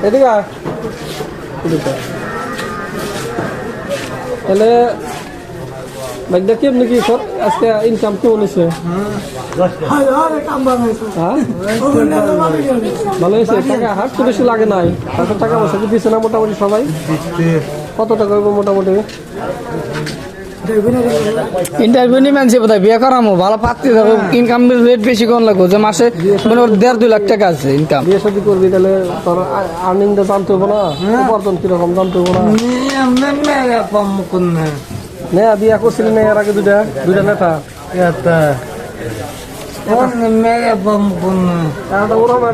এদিকে। তাহলে ভাইটা কেমনি কি আজকে ইনকাম কেমন হয়েছে হ্যাঁ? ভালো হয়েছে টাকা হাট তো বেশি লাগে নাই। তারপর টাকা পয়সা দিচ্ছে না মোটামুটি সবাই? কত টাকা মোটামুটি? ইন্টারভিউ নিয়ে মানছে বোধহয় বিয়ে করামো ভালো পাত্রী ধরো ইনকাম রেট বেশি কোন লাগবো যে মাসে মানে ওর দেড় দুই লাখ টাকা আছে ইনকাম বিয়ে শাদি করবি তাহলে তোর আর্নিংটা জানতে হব না? উপার্জন কীরকম জানতে হব না? নে বিয়া করছিলি না এর আগে দুইটা দুইটা নেতা।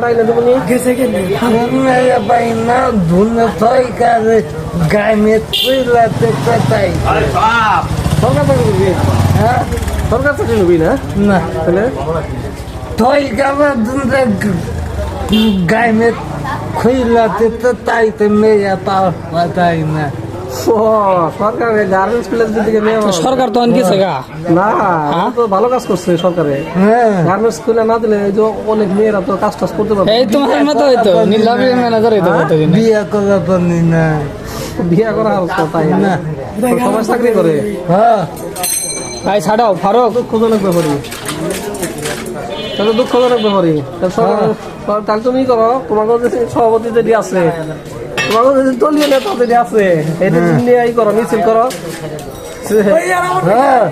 এনে দেবো নি? হ্যাঁ? সরকার চাকরি নিবি না? না। তাহলে? তোই গাবা দুনরে গাইমে খুইলাতে তো তাই তো মেয়া পাওয়া পাতাই না। সরকার তো অনেক না তো ভালো কাজ করছে সরকারে। হ্যাঁ। গার্মেন্টস খুলে না দিলে অনেক মেয়েরা তো কাজ টাজ করতে পারবে এই তোমার মতো হইতো ম্যানেজার হইতো হ্যাঁ? বিয়া করা পারনি না। বিয়া করা তাই না। সবাই চাকরি করে হ্যাঁ ভাই ছাড়াও ফারুক দুঃখজনক ব্যাপারই তাহলে দুঃখজনক ব্যাপারই তাহলে তুমি করো তোমাকে যে সভাপতি যদি আছে তোমাকে যে দলীয় নেতা যদি আছে এটা তুমি নিয়ে করো মিছিল করো হ্যাঁ